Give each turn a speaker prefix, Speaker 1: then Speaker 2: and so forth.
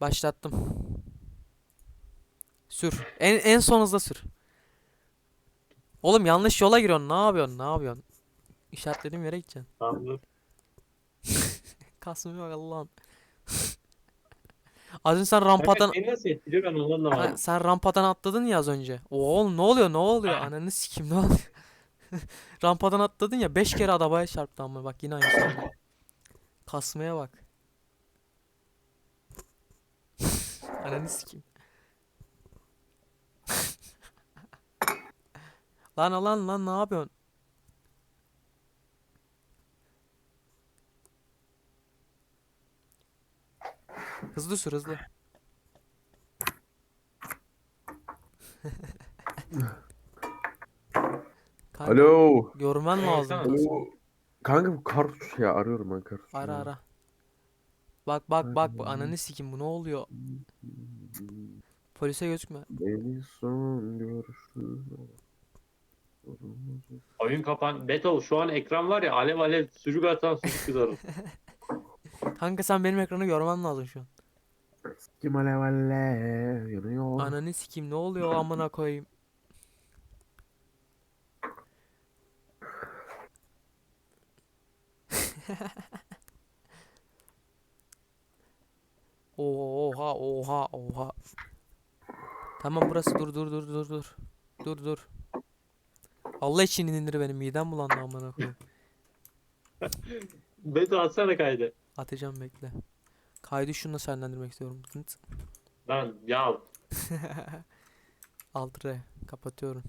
Speaker 1: Başlattım. Sür. En en son hızla sür. Oğlum yanlış yola giriyorsun. Ne yapıyorsun? Ne yapıyorsun? İşaretlediğim yere gideceksin.
Speaker 2: Tamam.
Speaker 1: Kasmıyor bak Allah'ım. Az önce sen rampadan
Speaker 2: seni nasıl etkiliyor ben onu
Speaker 1: Ha, sen rampadan atladın ya az önce. Oğlum ne oluyor? Ne oluyor? Ananı sikeyim ne oluyor? Rampadan atladın ya 5 kere arabaya çarptı ama bak yine aynı şey. Kasmaya bak. Ananı sikeyim. Lan lan lan ne yapıyorsun? Hızlı sür hızlı. Kanka,
Speaker 3: Alo.
Speaker 1: Görmen lazım.
Speaker 3: Alo. Kanka bu kar ya arıyorum ben kar.
Speaker 1: Ara ara. Bak bak bak bu ananı sikim bu ne oluyor? Polise gözükme.
Speaker 3: Beni son görüşü.
Speaker 2: Oyun kapan. Beto şu an ekran var ya alev alev sucuk atan sucuk kızarır.
Speaker 1: Kanka sen benim ekranı görmen lazım şu an.
Speaker 3: Kim alev alev yanıyor.
Speaker 1: Ananı sikim ne oluyor amına koyayım. Oha oha oha. Tamam burası dur dur dur dur dur. Dur dur. Allah için indir benim midem bulandı amına koyayım.
Speaker 2: Beto atsana kaydı.
Speaker 1: Atacağım bekle. Kaydı şununla senlendirmek istiyorum.
Speaker 2: Lan ya
Speaker 1: Alt R. Kapatıyorum.